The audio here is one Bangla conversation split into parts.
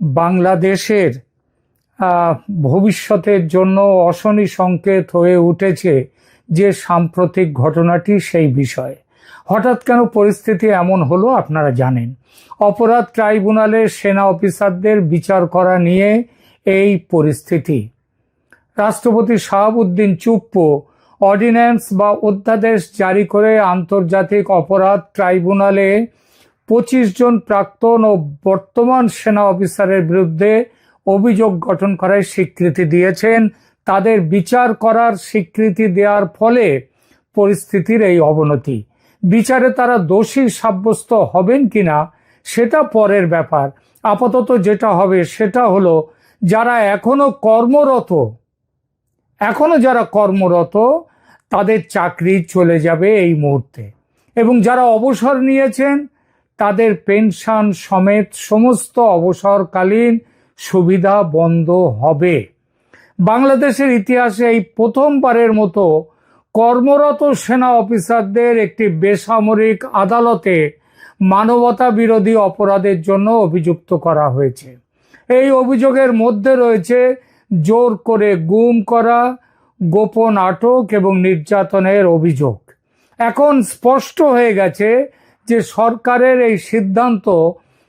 বাংলাদেশের ভবিষ্যতের জন্য অশনি সংকেত হয়ে উঠেছে যে সাম্প্রতিক ঘটনাটি সেই বিষয়ে। হঠাৎ কেন পরিস্থিতি এমন হলো আপনারা জানেন। অপরাধ ট্রাইব্যুনালের সেনা অফিসারদের বিচার করা নিয়ে এই পরিস্থিতি। রাষ্ট্রপতি শাহাবুদ্দিন চুপ্পু অর্ডিন্যান্স বা অধ্যাদেশ জারি করে আন্তর্জাতিক অপরাধ ট্রাইব্যুনালে পঁচিশ জন প্রাক্তন ও বর্তমান সেনা অফিসারের বিরুদ্ধে অভিযোগ গঠন করার স্বীকৃতি দিয়েছেন। তাদের বিচার করার স্বীকৃতি দেওয়ার ফলে পরিস্থিতির এই অবনতি। বিচারে তারা দোষী সাব্যস্ত হবেন কিনা, সেটা পরের ব্যাপার। আপাতত যেটা হবে সেটা হলো, যারা এখনও কর্মরত, এখনও যারা কর্মরত, তাদের চাকরি চলে যাবে এই মুহূর্তে। এবং যারা অবসর নিয়েছেন তাদের পেনশন সমেত সমস্ত অবসরকালীন সুবিধা বন্ধ হবে। বাংলাদেশের ইতিহাসে এই প্রথমবারের মতো কর্মরত সেনা অফিসারদের একটি বেসামরিক আদালতে মানবতা বিরোধী অপরাধের জন্য অভিযুক্ত করা হয়েছে। এই অভিযোগের মধ্যে রয়েছে জোর করে গুম করা, গোপন আটক এবং নির্যাতনের অভিযোগ। এখন স্পষ্ট হয়ে গেছে যে সরকারের এই সিদ্ধান্ত,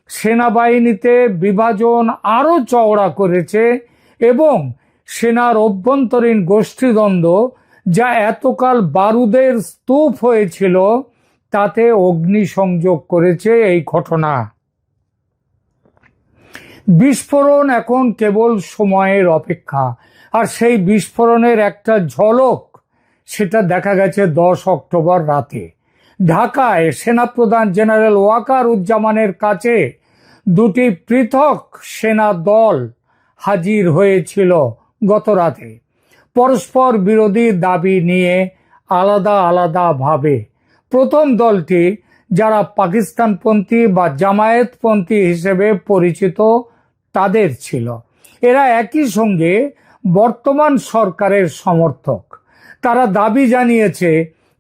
সেনাবাহিনীতে বিভাজন আরও চওড়া করেছে এবং সেনার অভ্যন্তরীণ গোষ্ঠীদ্বন্দ্ব যা এতকাল বারুদের স্তূপ হয়েছিল, তাতে অগ্নিসংযোগ করেছে এই ঘটনা। বিস্ফোরণ এখন কেবল সময়ের অপেক্ষা, আর সেই বিস্ফোরণের একটা ঝলক, সেটা দেখা গেছে দশ অক্টোবর রাতে। ঢাকায় সেনাপ্রধান জেনারেল ওয়াকার উজ্জামানের কাছে দুটি পৃথক সেনা দল হাজির হয়েছিল গত রাতে পরস্পর বিরোধী দাবি নিয়ে আলাদা আলাদাভাবে প্রথম দলটি যারা পাকিস্তানপন্থী বা জামায়াতপন্থী হিসেবে পরিচিত তাদের ছিল। এরা একই সঙ্গে বর্তমান সরকারের সমর্থক। তারা দাবি জানিয়েছে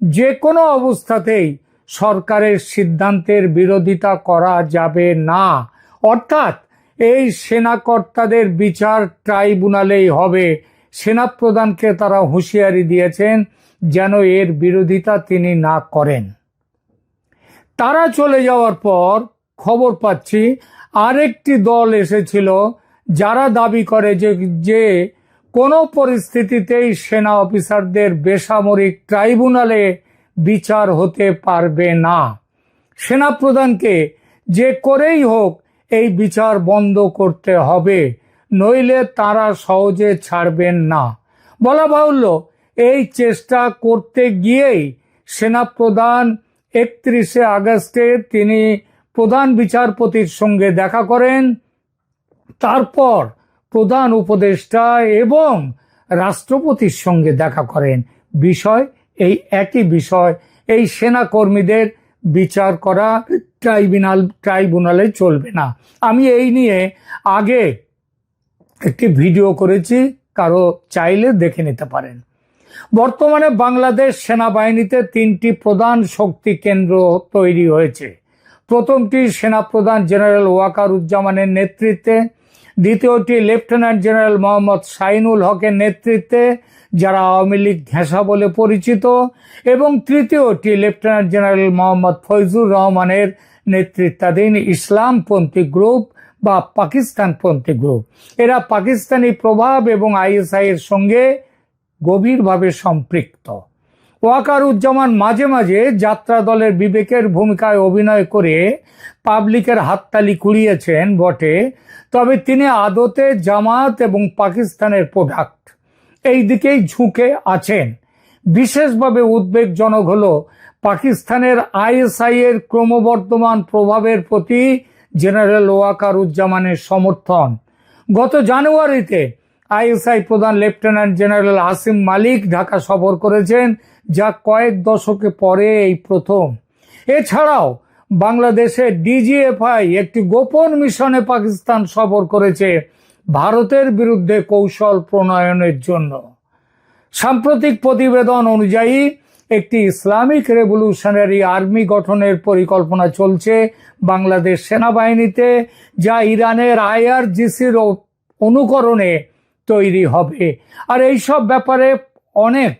যে কোনো অবস্থাতেই সরকারের সিদ্ধান্তের বিরোধিতা করা যাবে না। অর্থাৎ এই সেনাকর্তাদের বিচার ট্রাইব্যুনালেই হবে। সেনাপ্রধানকে তারা হুঁশিয়ারি দিয়েছেন যেন এর বিরোধিতা তিনি না করেন। তারা চলে যাওয়ার পর খবর পাচ্ছি, আরেকটি দল এসেছিল যারা দাবি করে যে যে কোনো পরিস্থিতিতেই সেনা অফিসারদের বেসামরিক ট্রাইব্যুনালে বিচার হতে পারবে না। সেনাপ্রধানকে যে করেই হোক এই বিচার বন্ধ করতে হবে, নইলে তারা সহজে ছাড়বেন না। বলা বাহুল্য, এই চেষ্টা করতে গিয়েই সেনাপ্রধান একত্রিশে আগস্টে তিনি প্রধান বিচারপতির সঙ্গে দেখা করেন। তারপর প্রধান উপদেষ্টা এবং রাষ্ট্রপতির সঙ্গে দেখা করেন। বিষয় এই একই বিষয়। এই সেনা কর্মীদের বিচার করা ট্রাইব্যুনাল, ট্রাইব্যুনালে চলবে না। আমি এই নিয়ে আগে একটি ভিডিও করেছি, কারও চাইলে দেখে নিতে পারেন। বর্তমানে বাংলাদেশ সেনাবাহিনীতে তিনটি প্রধান শক্তি কেন্দ্র তৈরি হয়েছে। প্রথমটি সেনাপ্রধান জেনারেল ওয়াকারুজ্জামানের নেতৃত্বে দ্বিতীয়টি লেফটেন্যান্ট জেনারেল মোহাম্মদ শাইনুল হকের নেতৃত্বে, যারা আওয়ামী লীগ ঘেঁষা বলে পরিচিত, এবং তৃতীয়টি লেফটেন্যান্ট জেনারেল মোহাম্মদ ফৈজুর রহমানের নেতৃত্বাধীন ইসলামপন্থী গ্রুপ বা পাকিস্তানপন্থী গ্রুপ। এরা পাকিস্তানি প্রভাব এবং আইএসআই এর সঙ্গে গভীরভাবে সম্পৃক্ত। ওয়াকারুজ্জামান মাঝে মাঝে যাত্রা দলের বিবেকের ভূমিকায় অভিনয় করে পাবলিকের হাততালি কুড়িয়েছেন বটে। তবে তিনি আদতে জামাত এবং পাকিস্তানের প্রোডাক্ট। এই দিকেই ঝুঁকে আছেন। বিশেষভাবে উদ্বেগজনক হল পাকিস্তানের আইএসআই এর ক্রমবর্ধমান প্রভাবের প্রতি জেনারেল ওয়াকারুজ্জামানের সমর্থন। গত জানুয়ারিতে আইএসআই প্রধান লেফটেন্যান্ট জেনারেল আসিম মালিক ঢাকা সফর করেছেন যা কয়েক দশকে পরে এই প্রথম। এছাড়াও, বাংলাদেশে ডিজিএফআই একটি গোপন মিশনে পাকিস্তান সফর করেছে ভারতের বিরুদ্ধে কৌশল প্রণয়নের জন্য। সাম্প্রতিক প্রতিবেদন অনুযায়ী, একটি ইসলামিক রেভলিউশনারি আর্মি গঠনের পরিকল্পনা চলছে বাংলাদেশ সেনাবাহিনীতে, যা ইরানের আইআরজিসির অনুকরণে তৈরি হবে। আর এইসব ব্যাপারে অনেক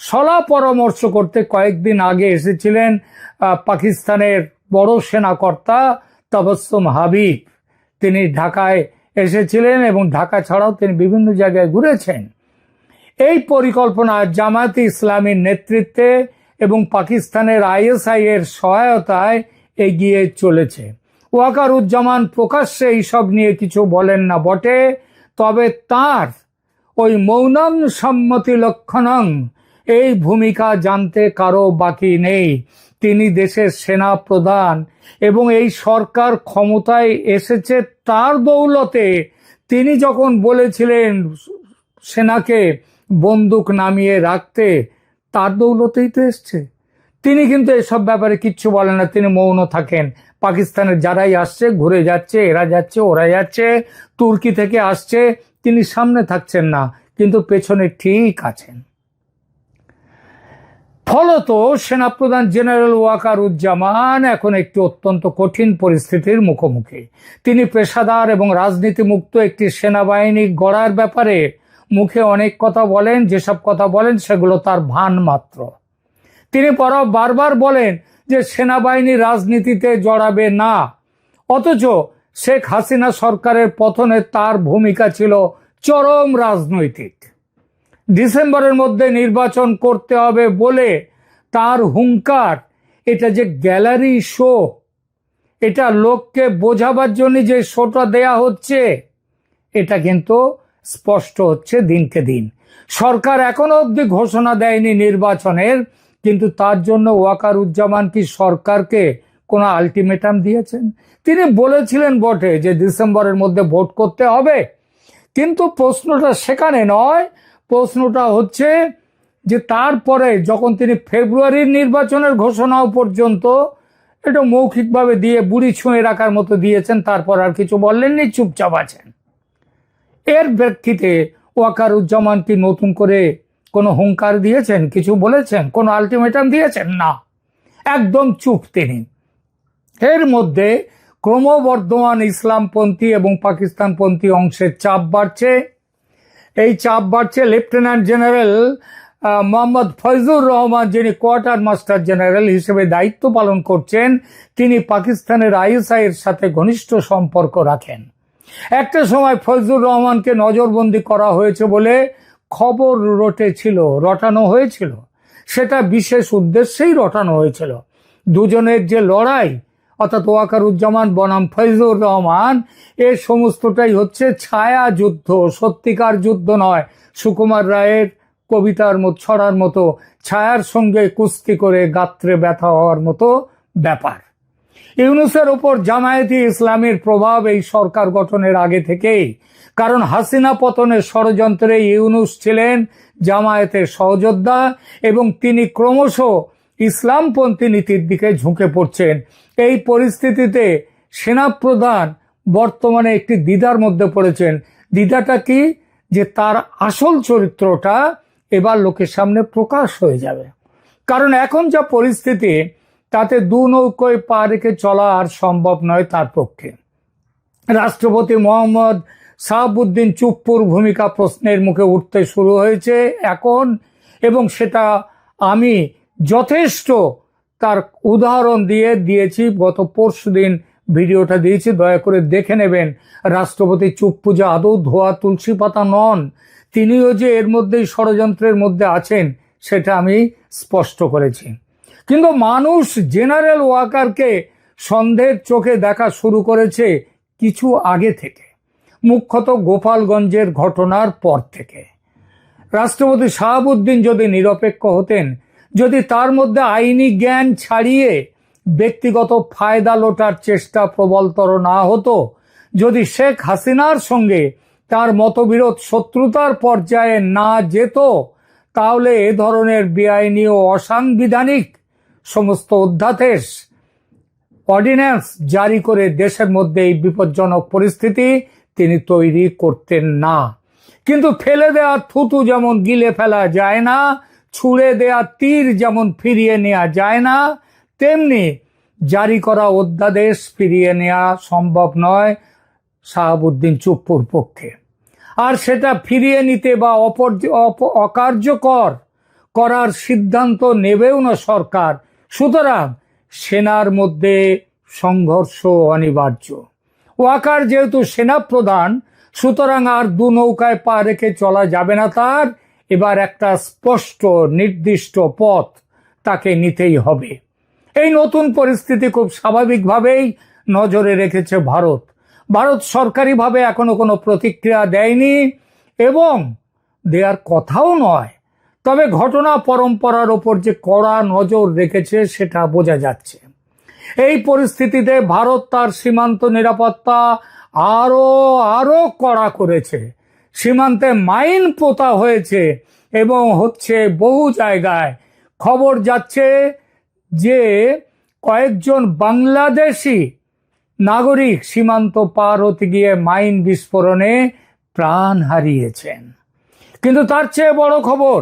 সলা পরামর্শ করতে কয়েকদিন আগে এসেছিলেন পাকিস্তানের বড় সেনাকর্তা তবসুম হাবিব। তিনি ঢাকায় এসেছিলেন এবং ঢাকা ছাড়াও তিনি বিভিন্ন জায়গায় ঘুরেছেন। এই পরিকল্পনা জামায়াতে ইসলামীর নেতৃত্বে এবং পাকিস্তানের আইএসআই এর সহায়তায় এগিয়ে চলেছে। ওয়াকারুজ্জামান প্রকাশ্যে এইসব নিয়ে কিছু বলেন না বটে, তবে তার ওই মৌনং সম্মতি লক্ষণং এই ভূমিকা জানতে কারও বাকি নেই। তিনি দেশের সেনা প্রধান এবং এই সরকার ক্ষমতায় এসেছে তার দৌলতে। তিনি যখন বলেছিলেন সেনাকে বন্দুক নামিয়ে রাখতে, তার দৌলতেই তো এসছে। তিনি কিন্তু এসব ব্যাপারে কিচ্ছু বলেন না। তিনি মৌন থাকেন। পাকিস্তানের যারাই আসছে, ঘুরে যাচ্ছে, এরা যাচ্ছে, ওরা যাচ্ছে, তুর্কি থেকে আসছে, তিনি সামনে থাকছেন না, কিন্তু পেছনে ঠিক আছেন। ফলত সেনাপ্রধান জেনারেল ওয়াকারুজ্জামান এখন একটি অত্যন্ত কঠিন পরিস্থিতির মুখোমুখি। তিনি পেশাদার এবং রাজনীতিমুক্ত একটি সেনাবাহিনী গড়ার ব্যাপারে মুখে অনেক কথা বলেন, যেসব কথা বলেন সেগুলো তার ভান মাত্র। তিনি পরা বারবার বলেন যে সেনাবাহিনী রাজনীতিতে জড়াবে না, অথচ শেখ হাসিনা সরকারের পতনে তার ভূমিকা ছিল চরম রাজনৈতিক। ডিসেম্বরের মধ্যে নির্বাচন করতে হবে বলে তার হুঙ্কার। এটা যে গ্যালারি শো, এটা লোককে বোঝাবার জন্য যে শোটা দেয়া হচ্ছে, এটা কিন্তু স্পষ্ট হচ্ছে দিনকে দিন। সরকার এখনও অবধি ঘোষণা দেয়নি নির্বাচনের, কিন্তু তার জন্য ওয়াকারুজ্জামান কি সরকারকে কোনো আলটিমেটাম দিয়েছেন? তিনি বলেছিলেন বটে যে ডিসেম্বরের মধ্যে ভোট করতে হবে, কিন্তু প্রশ্নটা সেখানে নয় প্রশ্নটা হচ্ছে যে তারপরে যখন তিনি ফেব্রুয়ারির নির্বাচনের ঘোষণাও পর্যন্ত এটা মৌখিকভাবে দিয়ে বুড়ি ছুঁয়ে রাখার মতো দিয়েছেন, তারপর আর কিছু বললেননি, চুপচাপ আছেন। এর প্রেক্ষিতে ওয়াকারুজ্জামান কি নতুন করে কোনো হুঙ্কার দিয়েছেন, কিছু বলেছেন, কোনো আলটিমেটাম দিয়েছেন? না। একদম চুপ তিনি। এর মধ্যে ক্রমবর্ধমান ইসলামপন্থী এবং পাকিস্তানপন্থী অংশের চাপ বাড়ছে। এই চাপ বাড়ছে লেফটেন্যান্ট জেনারেল মোহাম্মদ ফয়জুর রহমান, যিনি কোয়ার্টার মাস্টার জেনারেল হিসেবে দায়িত্ব পালন করছেন, তিনি পাকিস্তানের আইএসআই এর সাথে ঘনিষ্ঠ সম্পর্ক রাখেন। একটা সময় ফজলুর রহমানকে নজরবন্দি করা হয়েছে বলে খবর রটেছিল, রটানো হয়েছিল। সেটা বিশেষ উদ্দেশ্যেই রটানো হয়েছিল। দুজনের যে লড়াই অর্থাৎ ওয়াকারুজ্জামান, বনাম ফৈজুর রহমান, এ সমস্তটাই হচ্ছে ছায়া যুদ্ধ, সত্যিকার যুদ্ধ নয়। সুকুমার রায়ের কবিতার মতো, ছড়ার মতো, ছায়ার সঙ্গে কুস্তি করে গাত্রে ব্যথা হওয়ার মতো ব্যাপার। ইউনুসের ওপর জামায়াতি ইসলামের প্রভাব এই সরকার গঠনের আগে থেকেই, কারণ হাসিনা পতনের ষড়যন্ত্রে ইউনুস ছিলেন জামায়াতের সহযোদ্ধা এবং তিনি ক্রমশ ইসলামপন্থী নীতির দিকে ঝুঁকে পড়ছেন। এই পরিস্থিতিতে সেনাপ্রধান বর্তমানে একটি দ্বিধার মধ্যে পড়েছেন। দ্বিধাটা কি? যে তার আসল চরিত্রটা এবার লোকের সামনে প্রকাশ হয়ে যাবে। কারণ এখন যা পরিস্থিতি, তাতে দু নৌকোয় পা রেখে চলা আর সম্ভব নয় তার পক্ষে। রাষ্ট্রপতি মোহাম্মদ সাহাবুদ্দিন চুপ্পুর ভূমিকা প্রশ্নের মুখে উঠতে শুরু হয়েছে এখন, এবং সেটা আমি যথেষ্ট তার উদাহরণ দিয়ে দিয়েছি, গত পরশু দিন ভিডিওটা দিয়েছি, দয়া করে দেখে নেবেন। রাষ্ট্রপতি চুপ্পু যে আদৌ ধোয়া তুলসী পাতা নন। তিনিও যে এর মধ্যেই ষড়যন্ত্রের মধ্যে আছেন, সেটা আমি স্পষ্ট করেছি। কিন্তু মানুষ জেনারেল ওয়াকারকে সন্দেহের চোখে দেখা শুরু করেছে কিছু আগে থেকে, মুখ্যত গোপালগঞ্জের ঘটনার পর থেকে। রাষ্ট্রপতি শাহাবুদ্দিন যদি নিরপেক্ষ হতেন যদি তার মধ্যে আইনি জ্ঞান ছাড়িয়ে ব্যক্তিগত ফায়দা লোটার চেষ্টা প্রবলতর না হতো, যদি শেখ হাসিনার সঙ্গে তার মতবিরোধ শত্রুতার পর্যায়ে না যেত, তাহলে এ ধরনের বেআইনি ও অসাংবিধানিক সমস্ত অধ্যাদেশ, অর্ডিন্যান্স জারি করে দেশের মধ্যে এই বিপজ্জনক পরিস্থিতি তিনি তৈরি করতেন না। কিন্তু ফেলে দেওয়া থুতু যেমন গিলে ফেলা যায় না ছুঁড়ে দেয়া তীর যেমন ফিরিয়ে নেওয়া যায় না, তেমনি জারি করা অধ্যাদেশ ফিরিয়ে নেওয়া সম্ভব নয়, শাহাবুদ্দিন চুপ্পুর পক্ষে। আর সেটা ফিরিয়ে নিতে বা অপর অপ- অকার্যকর করার সিদ্ধান্ত নেবেও না সরকার। সুতরাং সেনার মধ্যে সংঘর্ষ অনিবার্য। ওয়াকার যেহেতু সেনা প্রধান, সুতরাং আর দু নৌকায় পা রেখে চলা যাবে না তার এবার একটা স্পষ্ট, নির্দিষ্ট পথ তাকে নিতেই হবে। এই নতুন পরিস্থিতি খুব স্বাভাবিকভাবেই নজরে রেখেছে ভারত। ভারত সরকারিভাবে এখনও কোনো প্রতিক্রিয়া দেয়নি এবং দেওয়ার কথাও নয়, তবে ঘটনা পরম্পরার ওপর যে কড়া নজর রেখেছে সেটা বোঝা যাচ্ছে। এই পরিস্থিতিতে ভারত তার সীমান্ত নিরাপত্তা আরও আরও কড়া করেছে। সীমান্তে মাইন পোতা হয়েছে এবং হচ্ছে বহু জায়গায় খবর যাচ্ছে যে কয়েকজন বাংলাদেশি নাগরিক সীমান্ত পার হতে গিয়ে মাইন বিস্ফোরণে প্রাণ হারিয়েছেন। কিন্তু তার চেয়ে বড় খবর,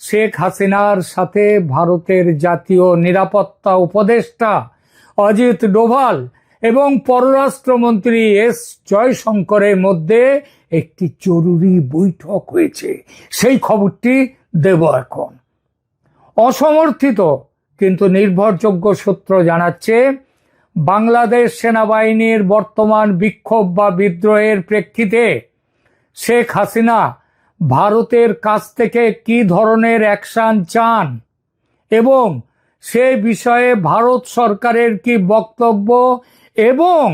শেখ হাসিনার সাথে ভারতের জাতীয় নিরাপত্তা উপদেষ্টা অজিত ডোভাল এবং পররাষ্ট্রমন্ত্রী এস জয়শঙ্করের মধ্যে একটি জরুরি বৈঠক হয়েছে। সেই খবরটি দেব এখন। অসমর্থিত কিন্তু নির্ভরযোগ্য সূত্র জানাচ্ছে, বাংলাদেশ সেনাবাহিনীর বর্তমান বিক্ষোভ বা বিদ্রোহের প্রেক্ষিতে শেখ হাসিনা ভারতের কাছ থেকে কি ধরনের অ্যাকশন চান এবং সে বিষয়ে ভারত সরকারের কি বক্তব্য এবং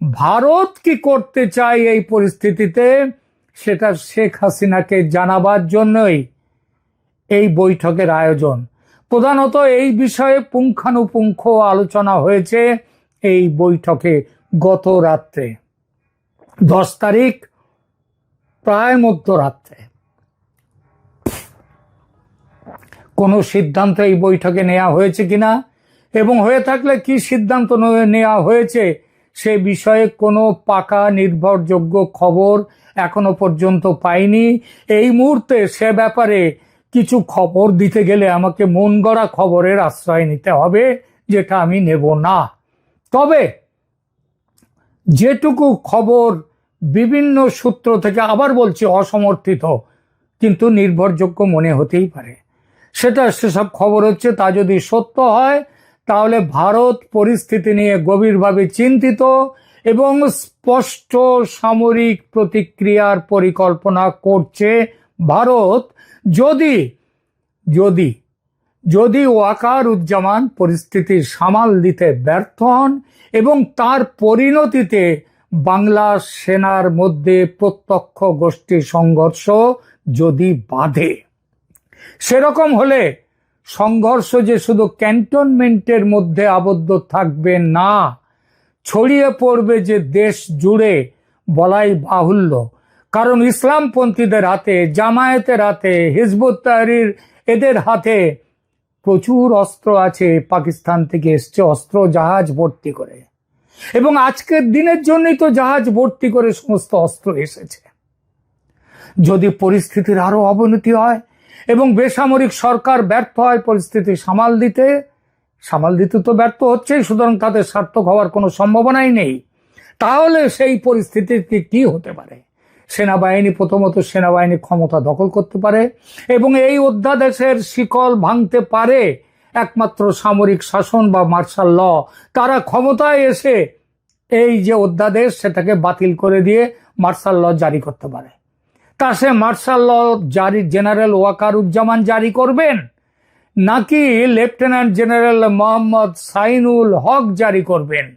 ভারত কি করতে চায় এই পরিস্থিতিতে, সেটা শেখ হাসিনাকে জানাবার জন্যই এই বৈঠকের আয়োজন। প্রধানত এই বিষয়ে পুঙ্খানুপুঙ্খ আলোচনা হয়েছে এই বৈঠকে গত রাত্রে। দশ তারিখ প্রায় মধ্যরাত্রে। কোনো সিদ্ধান্ত এই বৈঠকে নেওয়া হয়েছে কিনা এবং হয়ে থাকলে কি সিদ্ধান্ত নেওয়া হয়েছে সে বিষয়ে কোনো পাকা নির্ভরযোগ্য খবর এখনও পর্যন্ত পাইনি। এই মুহূর্তে সে ব্যাপারে কিছু খবর দিতে গেলে আমাকে মন গড়া খবরের আশ্রয় নিতে হবে, যেটা আমি নেব না। তবে যেটুকু খবর বিভিন্ন সূত্র থেকে আবার বলছি, অসমর্থিত, কিন্তু নির্ভরযোগ্য মনে হতেই পারে। সেটা সেসব খবর হচ্ছে, তা যদি সত্য হয় তাহলে ভারত পরিস্থিতি নিয়ে গভীরভাবে চিন্তিত এবং স্পষ্ট সামরিক প্রতিক্রিয়ার পরিকল্পনা করছে ভারত। যদি যদি যদি ওয়াকার উজ্জামান পরিস্থিতি সামাল দিতে ব্যর্থ হন এবং তার পরিণতিতে বাংলা সেনার মধ্যে প্রত্যক্ষ গোষ্ঠী সংঘর্ষ যদি বাধে, সেরকম হলে সংঘর্ষ যে শুধু ক্যান্টনমেন্টের মধ্যে আবদ্ধ থাকবে না, ছড়িয়ে পড়বে যে দেশ জুড়ে বলাই বাহুল্য। কারণ ইসলামপন্থীদের হাতে, জামায়াতের হাতে, হিজবুত তাহরির, এদের হাতে প্রচুর অস্ত্র আছে, পাকিস্তান থেকে এসছে অস্ত্র, জাহাজ ভর্তি করে। এবং আজকের দিনের জন্যই তো জাহাজ ভর্তি করে সমস্ত অস্ত্র এসেছে। যদি পরিস্থিতির আরও অবনতি হয় এবং বেসামরিক সরকার ব্যর্থ হয় পরিস্থিতি সামাল দিতে। সামাল দিতে তো ব্যর্থ হচ্ছেই, সুতরাং তাদের সার্থক হওয়ার কোনো সম্ভাবনাই নেই। তাহলে সেই পরিস্থিতিতে কি হতে পারে? সেনাবাহিনী প্রথমত সেনাবাহিনী ক্ষমতা দখল করতে পারে এবং এই অধ্যাদেশের শিকল ভাঙতে পারে একমাত্র সামরিক শাসন বা মার্শাল ল। তারা ক্ষমতায় এসে এই যে অধ্যাদেশ, সেটাকে বাতিল করে দিয়ে মার্শাল ল জারি করতে পারে। তা সে মার্শাল জারি জেনারেল ওয়াকারুজ্জামান জারি করবেন? নাকি লেফটেন্যান্ট জেনারেল মোহাম্মদ সাইনুল হক জারি করবেন?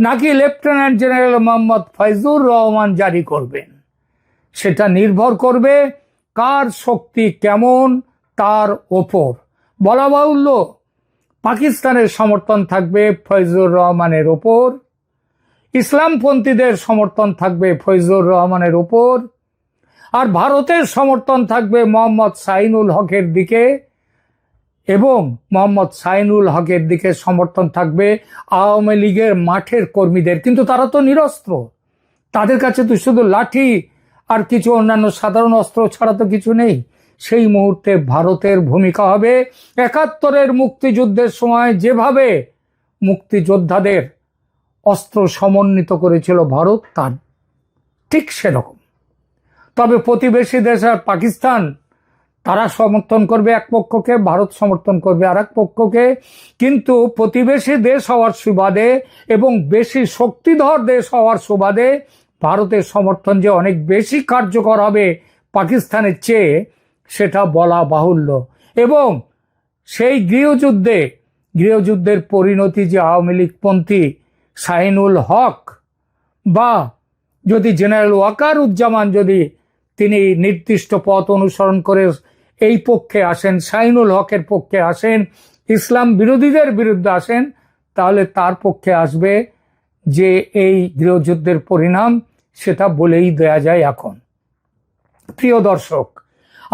নাকি লেফটেন্যান্ট জেনারেল মোহাম্মদ ফয়জুর রহমান জারি করবেন? সেটা নির্ভর করবে কার শক্তি কেমন, তার ওপর। বলা বাহুল্য, পাকিস্তানের সমর্থন থাকবে ফয়জুর রহমানের ওপর। ইসলামপন্থীদের সমর্থন থাকবে ফয়জুর রহমানের ওপর। আর ভারতের সমর্থন থাকবে মোহাম্মদ সাইনুল হকের দিকে এবং মোহাম্মদ সাইনুল হকের দিকে সমর্থন থাকবে আওয়ামী লীগের মাঠের কর্মীদের। কিন্তু তারা তো নিরস্ত্র। তাদের কাছে তো শুধু লাঠি আর কিছু অন্যান্য সাধারণ অস্ত্র ছাড়া তো কিছু নেই। সেই মুহূর্তে ভারতের ভূমিকা হবে একাত্তরের মুক্তিযুদ্ধের সময় যেভাবে মুক্তিযোদ্ধাদের অস্ত্র সমন্বিত করেছিল ভারত, তার ঠিক সেরকম। তবে প্রতিবেশী দেশ আর পাকিস্তান, তারা সমর্থন করবে এক পক্ষকে, ভারত সমর্থন করবে আর এক পক্ষকে। কিন্তু প্রতিবেশী দেশ হওয়ার সুবাদে এবং বেশি শক্তিধর দেশ হওয়ার সুবাদে ভারতের সমর্থন যে অনেক বেশি কার্যকর হবে পাকিস্তানের চেয়ে, সেটা বলা বাহুল্য। এবং সেই গৃহযুদ্ধে, গৃহযুদ্ধের পরিণতি যে আওয়ামী লীগপন্থী শাহিনুল হক বা যদি জেনারেল ওয়াকার উজ্জামান যদি তিনি নির্দিষ্ট পথ অনুসরণ করে এই পক্ষে আসেন শাহিনুল হকের পক্ষে আসেন, ইসলাম বিরোধীদের বিরুদ্ধে আসেন, তাহলে তার পক্ষে আসবে যে এই গৃহযুদ্ধের পরিণাম সেটা বলেই দেয়া যায় এখন। প্রিয় দর্শক,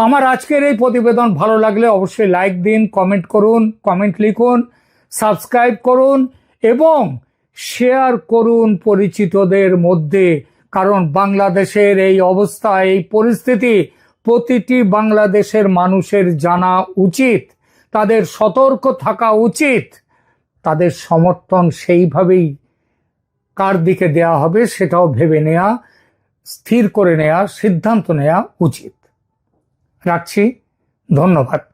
আমার আজকের এই প্রতিবেদন ভালো লাগলে অবশ্যই লাইক দিন, কমেন্ট করুন, কমেন্ট লিখুন, সাবস্ক্রাইব করুন এবং শেয়ার করুন পরিচিতদের মধ্যে। কারণ বাংলাদেশের এই অবস্থা, এই পরিস্থিতি প্রতিটি বাংলাদেশের মানুষের জানা উচিত, তাদের সতর্ক থাকা উচিত, তাদের সমর্থন সেইভাবেই কার দিকে দেয়া হবে সেটাও ভেবে নেওয়া স্থির করে নেওয়া সিদ্ধান্ত নেওয়া উচিত। রাখছি, ধন্যবাদ।